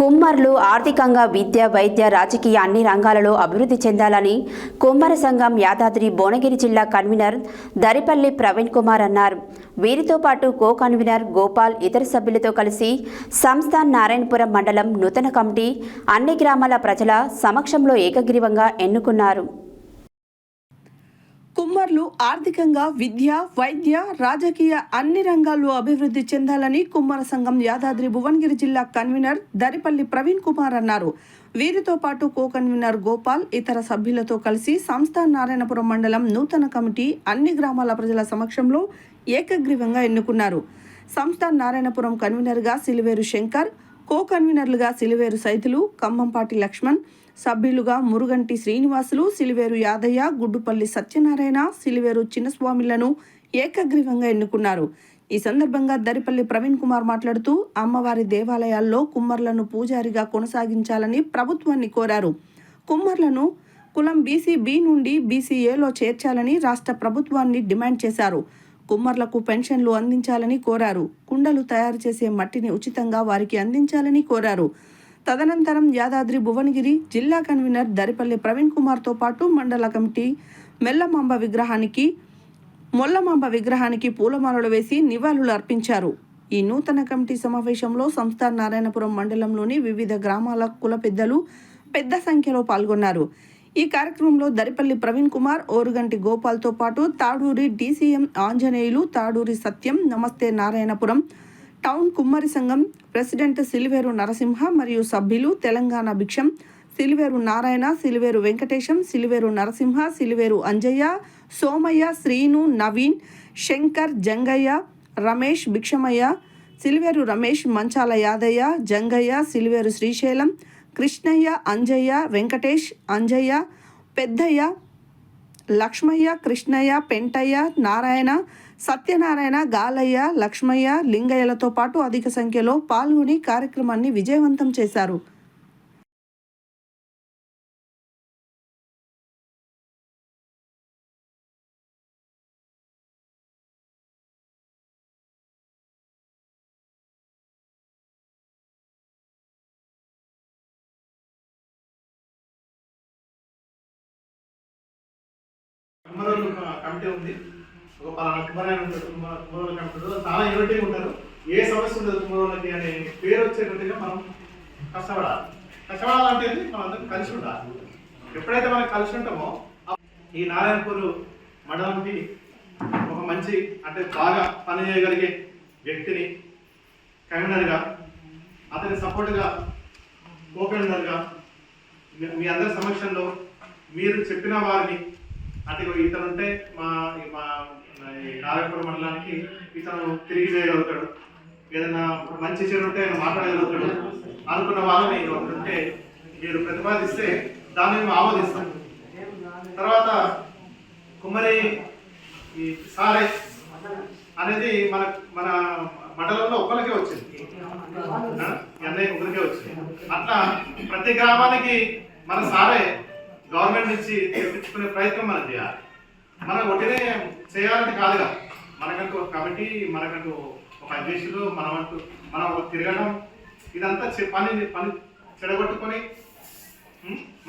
కుమ్మర్లు ఆర్థికంగా విద్య వైద్య రాజకీయ అన్ని రంగాలలో అభివృద్ధి చెందాలని కుమ్మర సంఘం యాదాద్రి భువనగిరి జిల్లా కన్వీనర్ దరిపల్లి ప్రవీణ్ కుమార్ అన్నారు. వీరితో పాటు కో కన్వీనర్ గోపాల్ ఇతర సభ్యులతో కలిసి సంస్థ నారాయణపురం మండలం నూతన కమిటీ అన్ని గ్రామాల ప్రజల సమక్షంలో ఏకగ్రీవంగా ఎన్నుకున్నారు. కుమ్మర్లు ఆర్థికంగా విద్య వైద్య రాజకీయ అన్ని రంగాల్లో అభివృద్ధి చెందాలని కుమ్మర సంఘం యాదాద్రి భువనగిరి జిల్లా కన్వీనర్ దరిపల్లి ప్రవీణ్ కుమార్ అన్నారు. వీరితో పాటు కో కన్వీనర్ గోపాల్ ఇతర సభ్యులతో కలిసి సంస్థ నారాయణపురం మండలం నూతన కమిటీ అన్ని గ్రామాల ప్రజల సమక్షంలో ఏకగ్రీవంగా ఎన్నుకున్నారు. సంస్థ నారాయణపురం కన్వీనర్గా సిలివేరు శంకర్ కో కన్వీనర్లుగా సిలివేరు సైతులు కమ్మంపాటి లక్ష్మణ్ సభ్యులుగా మురుగంటి శ్రీనివాసులు సిలివేరు యాదయ్య గుడ్డుపల్లి సత్యనారాయణ సిలివేరు చిన్నస్వామిలను ఏకగ్రీవంగా ఎన్నుకున్నారు. ఈ సందర్భంగా దరిపల్లి ప్రవీణ్ కుమార్ మాట్లాడుతూ అమ్మవారి దేవాలయాల్లో కుమ్మర్లను పూజారిగా కొనసాగించాలని ప్రభుత్వాన్ని కోరారు. కుమ్మర్లను కులం బీసీ బి నుండి బీసీఏలో చేర్చాలని రాష్ట్ర ప్రభుత్వాన్ని డిమాండ్ చేశారు. కుమ్మర్లకు పెన్షన్లు అందించాలని కోరారు. కుండలు తయారు చేసే మట్టిని ఉచితంగా వారికి అందించాలని కోరారు. తదనంతరం యాదాద్రి భువనగిరి జిల్లా కన్వీనర్ దరిపల్లి ప్రవీణ్ కుమార్తో పాటు మండల కమిటీ మెల్లమాంబ విగ్రహానికి మొల్లమాంబ విగ్రహానికి పూలమాలలు వేసి నివాళులు అర్పించారు. ఈ నూతన కమిటీ సమావేశంలో సంస్థ నారాయణపురం మండలంలోని వివిధ గ్రామాల కుల పెద్దలు పెద్ద సంఖ్యలో పాల్గొన్నారు. ఈ కార్యక్రమంలో దరిపల్లి ప్రవీణ్ కుమార్ ఓరుగంటి గోపాల్తో పాటు తాడూరి డీసీఎం ఆంజనేయులు తాడూరి సత్యం నమస్తే నారాయణపురం టౌన్ కుమ్మరి సంఘం ప్రెసిడెంట్ సిలివేరు నరసింహ మరియు సభ్యులు తెలంగాణ భిక్షం సిలివేరు నారాయణ సిలివేరు వెంకటేశం సిలివేరు నరసింహ సిలివేరు అంజయ్య సోమయ్య శ్రీను నవీన్ శంకర్ జంగయ్య రమేష్ భిక్షమయ్య సిలివేరు రమేష్ మంచాల యాదయ్య జంగయ్య సిలివేరు శ్రీశైలం కృష్ణయ్య అంజయ్య వెంకటేష్ అంజయ్య పెద్దయ్య లక్ష్మయ్య కృష్ణయ్య పెంటయ్య నారాయణ సత్యనారాయణ గాలయ్య లక్ష్మయ్య లింగయ్యలతో పాటు అధిక సంఖ్యలో పాల్గొని కార్యక్రమాన్ని విజయవంతం చేశారు. కమిటీ ఉంది. ఒక పలానా కుమ్మరాయన ఉంటారు ఉంటుంది. చాలా యూనిటీగా ఉంటారు ఏ సమస్య ఉండదు కుమ్మరోళ్ళకి అనే పేరు వచ్చేటట్టుగా మనం కష్టపడాలి కష్టపడాలంటే మనందరం కలిసి ఉండాలి ఎప్పుడైతే మనం కలిసి ఉంటామో ఈ నారాయణపూర్ మండలంకి ఒక మంచి అంటే బాగా పని చేయగలిగే వ్యక్తిని కన్వీనర్గా అతని సపోర్ట్గా కోపెండర్గా మీ- మీ అందరి సమక్షంలో మీరు చెప్పిన వారిని అంటే ఇతను ఉంటే మా ఈ మా ఈ నారాయణపురం మండలానికి ఇతను తిరిగి చేయగలుగుతాడు ఏదైనా మంచి చెడు ఉంటే ఆయన మాట్లాడగలుగుతాడు. అనుకున్న వాళ్ళని ఒకరు ఉంటే మీరు ప్రతిపాదిస్తే దాన్ని మేము ఆమోదిస్తాం. తర్వాత కుమ్మరి ఈ సారే అనేది మన మన మండలంలో ఒకరికే వచ్చింది. ఆ? అన్నయ్య ఒకరికే వచ్చింది. అట్లా ప్రతి గ్రామానికి మన సారే గవర్నమెంట్ నుంచి తెప్పించుకునే ప్రయత్నం మనం చేయాలి. మనం ఒకటినే చేయాలని కాదుగా. మనకంటూ ఒక కమిటీ మనకంటూ ఒక అధ్యక్షులు మనమంటూ మనం ఒక తిరగడం ఇదంతా పని పని చెడగొట్టుకొని మన